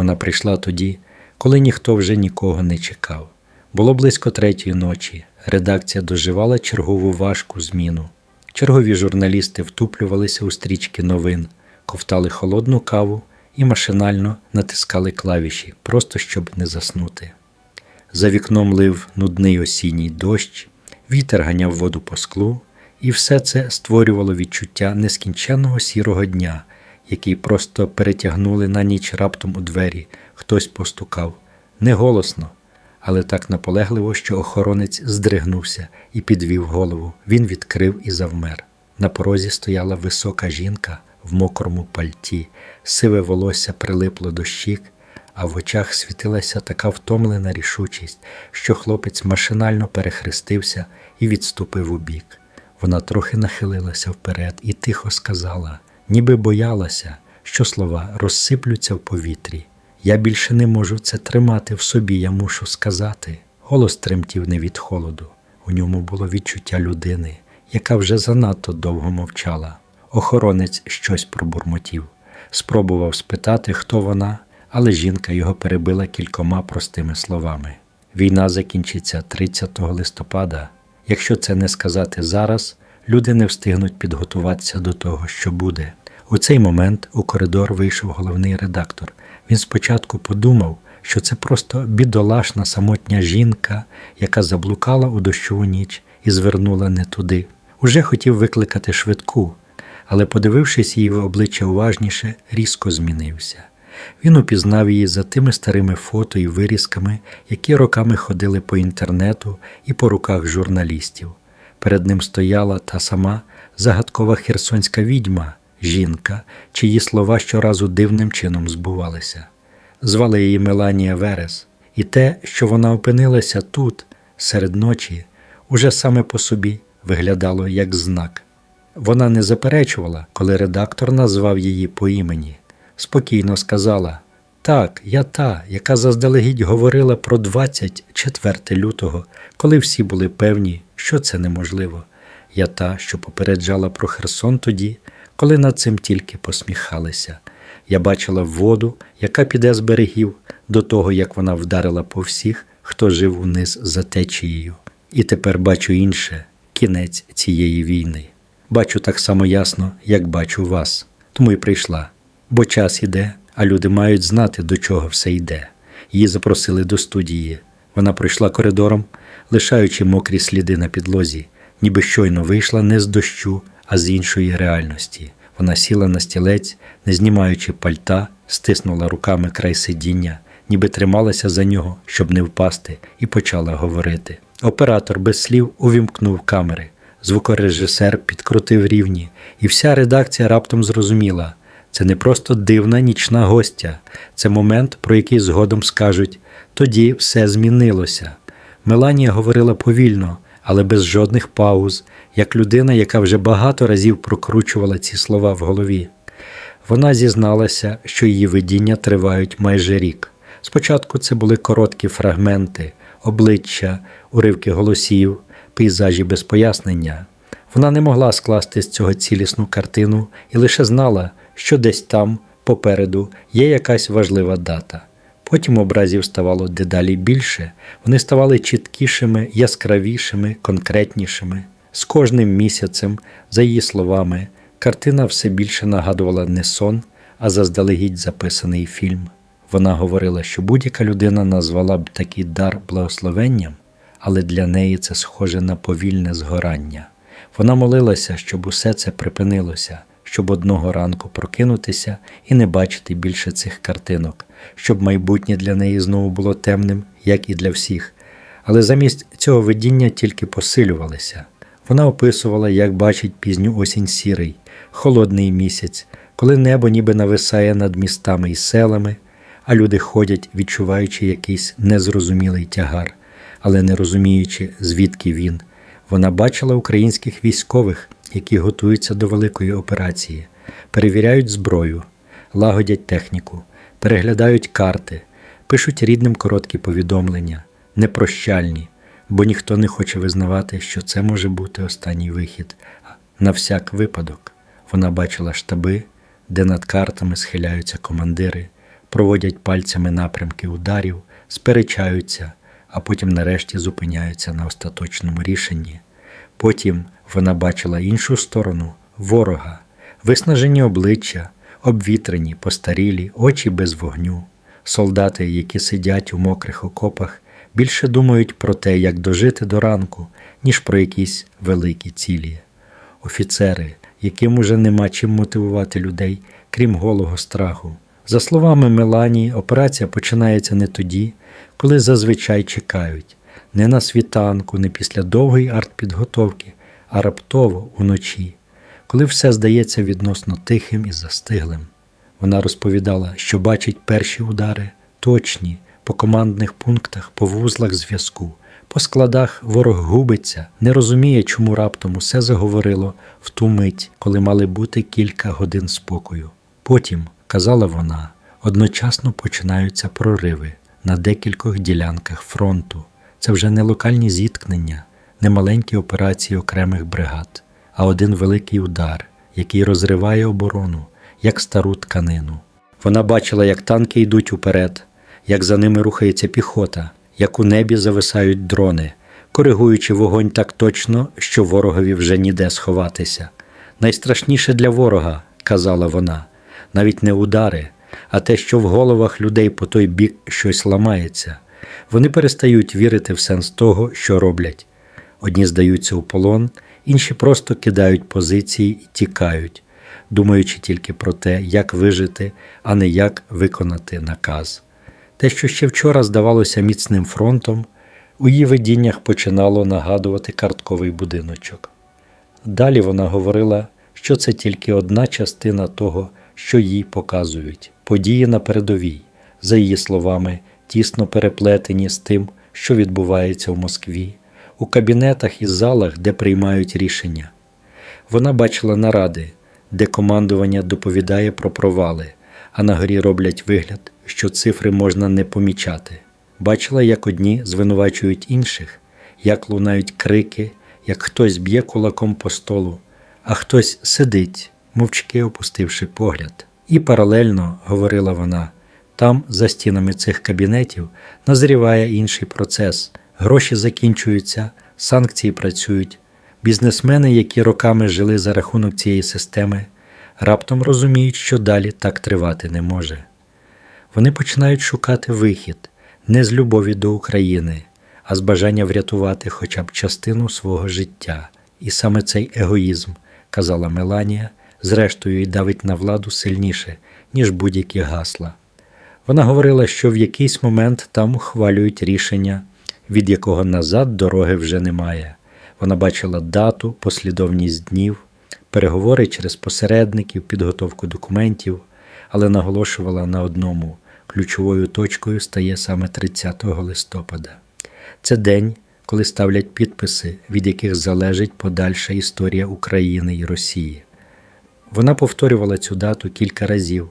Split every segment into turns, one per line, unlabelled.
Вона прийшла тоді, коли ніхто вже нікого не чекав. Було близько третьої ночі. Редакція доживала чергову важку зміну. Чергові журналісти втуплювалися у стрічки новин, ковтали холодну каву і машинально натискали клавіші, просто щоб не заснути. За вікном лив нудний осінній дощ, вітер ганяв воду по склу, і все це створювало відчуття нескінченного сірого дня, який просто перетягнули на ніч раптом у двері, хтось постукав, не голосно, але так наполегливо, що охоронець здригнувся і підвів голову. Він відкрив і завмер. На порозі стояла висока жінка в мокрому пальті, сиве волосся прилипло до щік, а в очах світилася така втомлена рішучість, що хлопець машинально перехрестився і відступив у бік. Вона трохи нахилилася вперед і тихо сказала, ніби боялася, що слова розсиплються в повітрі. Я більше не можу це тримати в собі, я мушу сказати. Голос тремтів не від холоду. У ньому було відчуття людини, яка вже занадто довго мовчала. Охоронець щось пробурмотів, спробував спитати, хто вона, але жінка його перебила кількома простими словами. Війна закінчиться 30 листопада. Якщо це не сказати зараз, люди не встигнуть підготуватися до того, що буде. У цей момент у коридор вийшов головний редактор. Він спочатку подумав, що це просто бідолашна самотня жінка, яка заблукала у дощову ніч і звернула не туди. Уже хотів викликати швидку, але, подивившись її в обличчя уважніше, різко змінився. Він упізнав її за тими старими фото і вирізками, які роками ходили по інтернету і по руках журналістів. Перед ним стояла та сама загадкова херсонська відьма, жінка, чиї слова щоразу дивним чином збувалися. Звали її Меланія Верес, і те, що вона опинилася тут, серед ночі, уже саме по собі виглядало як знак. Вона не заперечувала, коли редактор назвав її по імені. Спокійно сказала: Так, я та, яка заздалегідь говорила про 24 лютого, коли всі були певні, що це неможливо. Я та, що попереджала про Херсон тоді, коли над цим тільки посміхалися. Я бачила воду, яка піде з берегів, до того, як вона вдарила по всіх, хто жив униз за течією. І тепер бачу інше кінець цієї війни. Бачу так само ясно, як бачу вас. Тому й прийшла. Бо час іде, а люди мають знати, до чого все йде. Її запросили до студії. Вона пройшла коридором, лишаючи мокрі сліди на підлозі, ніби щойно вийшла не з дощу, а з іншої реальності. Вона сіла на стілець, не знімаючи пальта, стиснула руками край сидіння, ніби трималася за нього, щоб не впасти, і почала говорити. Оператор без слів увімкнув камери. Звукорежисер підкрутив рівні, і вся редакція раптом зрозуміла. Це не просто дивна нічна гостя, це момент, про який згодом скажуть тоді все змінилося. Меланія говорила повільно, але без жодних пауз, як людина, яка вже багато разів прокручувала ці слова в голові. Вона зізналася, що її видіння тривають майже рік. Спочатку це були короткі фрагменти, обличчя, уривки голосів, пейзажі без пояснення. Вона не могла скласти з цього цілісну картину і лише знала, що десь там, попереду, є якась важлива дата. Потім образів ставало дедалі більше, вони ставали чіткішими, яскравішими, конкретнішими. З кожним місяцем, за її словами, картина все більше нагадувала не сон, а заздалегідь записаний фільм. Вона говорила, що будь-яка людина назвала б такий дар благословенням, але для неї це схоже на повільне згорання. Вона молилася, щоб усе це припинилося, щоб одного ранку прокинутися і не бачити більше цих картинок, щоб майбутнє для неї знову було темним, як і для всіх. Але замість цього видіння тільки посилювалися. Вона описувала, як бачить пізню осінь сірий, холодний місяць, коли небо ніби нависає над містами і селами, а люди ходять, відчуваючи якийсь незрозумілий тягар, але не розуміючи, звідки він. Вона бачила українських військових, які готуються до великої операції, перевіряють зброю, лагодять техніку, переглядають карти, пишуть рідним короткі повідомлення, непрощальні, бо ніхто не хоче визнавати, що це може бути останній вихід. На всяк випадок вона бачила штаби, де над картами схиляються командири, проводять пальцями напрямки ударів, сперечаються, а потім нарешті зупиняються на остаточному рішенні. Потім вона бачила іншу сторону ворога, виснажені обличчя, обвітрені, постарілі, очі без вогню. Солдати, які сидять у мокрих окопах, більше думають про те, як дожити до ранку, ніж про якісь великі цілі. Офіцери, яким уже нема чим мотивувати людей, крім голого страху. За словами Меланії, операція починається не тоді, коли зазвичай чекають, не на світанку, не після довгої артпідготовки, а раптово уночі, коли все здається відносно тихим і застиглим. Вона розповідала, що бачить перші удари, точні, по командних пунктах, по вузлах зв'язку. По складах ворог губиться, не розуміє, чому раптом усе заговорило в ту мить, коли мали бути кілька годин спокою. Потім, казала вона, одночасно починаються прориви на декількох ділянках фронту. Це вже не локальні зіткнення, не маленькі операції окремих бригад, а один великий удар, який розриває оборону, як стару тканину. Вона бачила, як танки йдуть уперед, як за ними рухається піхота, як у небі зависають дрони, коригуючи вогонь так точно, що ворогові вже ніде сховатися. Найстрашніше для ворога, казала вона, навіть не удари, а те, що в головах людей по той бік щось ламається. Вони перестають вірити в сенс того, що роблять. Одні здаються у полон, інші просто кидають позиції і тікають, думаючи тільки про те, як вижити, а не як виконати наказ. Те, що ще вчора здавалося міцним фронтом, у її видіннях починало нагадувати картковий будиночок. Далі вона говорила, що це тільки одна частина того, що їй показують, події на передовій, за її словами, тісно переплетені з тим, що відбувається в Москві, у кабінетах і залах, де приймають рішення. Вона бачила наради, де командування доповідає про провали, а на горі роблять вигляд, що цифри можна не помічати. Бачила, як одні звинувачують інших, як лунають крики, як хтось б'є кулаком по столу, а хтось сидить, мовчки опустивши погляд. І паралельно, говорила вона, там, за стінами цих кабінетів, назріває інший процес. Гроші закінчуються, санкції працюють. Бізнесмени, які роками жили за рахунок цієї системи, раптом розуміють, що далі так тривати не може. Вони починають шукати вихід не з любові до України, а з бажання врятувати хоча б частину свого життя. І саме цей егоїзм, казала Меланія, зрештою й давить на владу сильніше, ніж будь-які гасла. Вона говорила, що в якийсь момент там ухвалюють рішення, від якого назад дороги вже немає. Вона бачила дату, послідовність днів, переговори через посередників, підготовку документів, але наголошувала на одному ключовою точкою стає саме 30 листопада. Це день, коли ставлять підписи, від яких залежить подальша історія України і Росії. Вона повторювала цю дату кілька разів,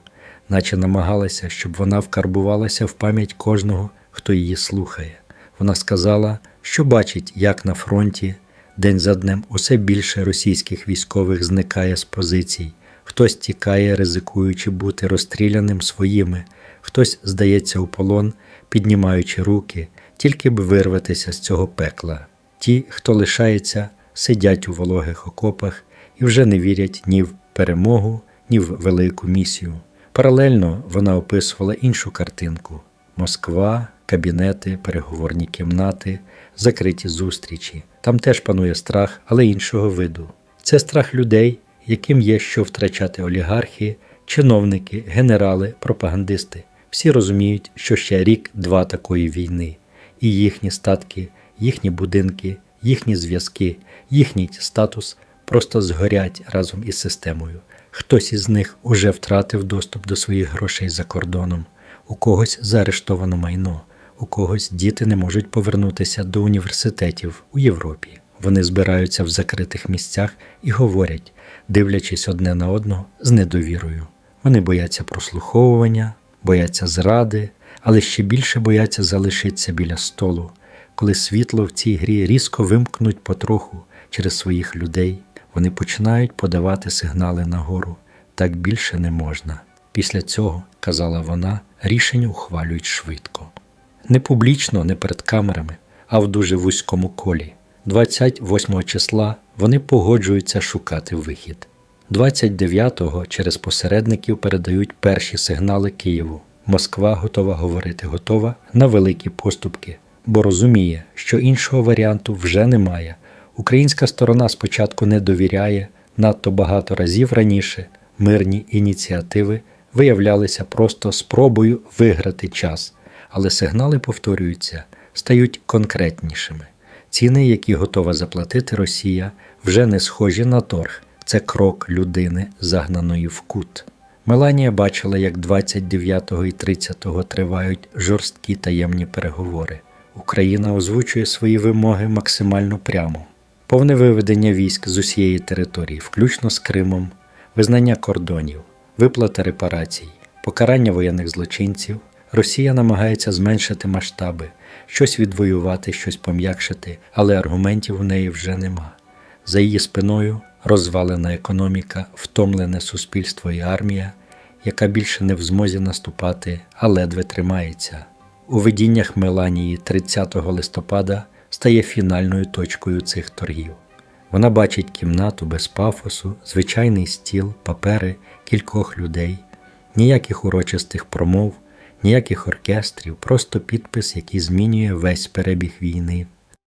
наче намагалася, щоб вона вкарбувалася в пам'ять кожного, хто її слухає. Вона сказала, що бачить, як на фронті день за днем усе більше російських військових зникає з позицій, хтось тікає, ризикуючи бути розстріляним своїми, хтось здається у полон, піднімаючи руки, тільки б вирватися з цього пекла. Ті, хто лишається, сидять у вологих окопах і вже не вірять ні в перемогу, ні в велику місію. Паралельно вона описувала іншу картинку: Москва, кабінети, переговорні кімнати, закриті зустрічі. Там теж панує страх, але іншого виду. Це страх людей, яким є що втрачати олігархи, чиновники, генерали, пропагандисти. Всі розуміють, що ще рік-два такої війни, і їхні статки, їхні будинки, їхні зв'язки, їхній статус просто згорять разом із системою. Хтось із них уже втратив доступ до своїх грошей за кордоном, у когось заарештовано майно, у когось діти не можуть повернутися до університетів у Європі. Вони збираються в закритих місцях і говорять, дивлячись одне на одного з недовірою. Вони бояться прослуховування, бояться зради, але ще більше бояться залишитися біля столу, коли світло в цій грі різко вимкнуть потроху через своїх людей. Вони починають подавати сигнали нагору. Так більше не можна. Після цього, казала вона, Рішення ухвалюють швидко. Не публічно, не перед камерами, а в дуже вузькому колі. 28 числа вони погоджуються шукати вихід. 29-го через посередників передають перші сигнали Києву. Москва готова говорити готова на великі поступки, бо розуміє, що іншого варіанту вже немає. Українська сторона спочатку не довіряє, надто багато разів раніше мирні ініціативи виявлялися просто спробою виграти час, але сигнали повторюються, стають конкретнішими. Ціни, які готова заплатити Росія, вже не схожі на торг. Це крок людини, загнаної в кут. Меланія бачила, як 29 і 30 тривають жорсткі таємні переговори. Україна озвучує свої вимоги максимально прямо. Повне виведення військ з усієї території, включно з Кримом, визнання кордонів, виплата репарацій, покарання воєнних злочинців. Росія намагається зменшити масштаби, щось відвоювати, щось пом'якшити, але аргументів у неї вже нема. За її спиною розвалена економіка, втомлене суспільство і армія, яка більше не в змозі наступати, а ледве тримається. У видіннях Меланії 30 листопада стає фінальною точкою цих торгів. Вона бачить кімнату без пафосу, звичайний стіл, папери, кількох людей, ніяких урочистих промов, ніяких оркестрів, просто підпис, який змінює весь перебіг війни.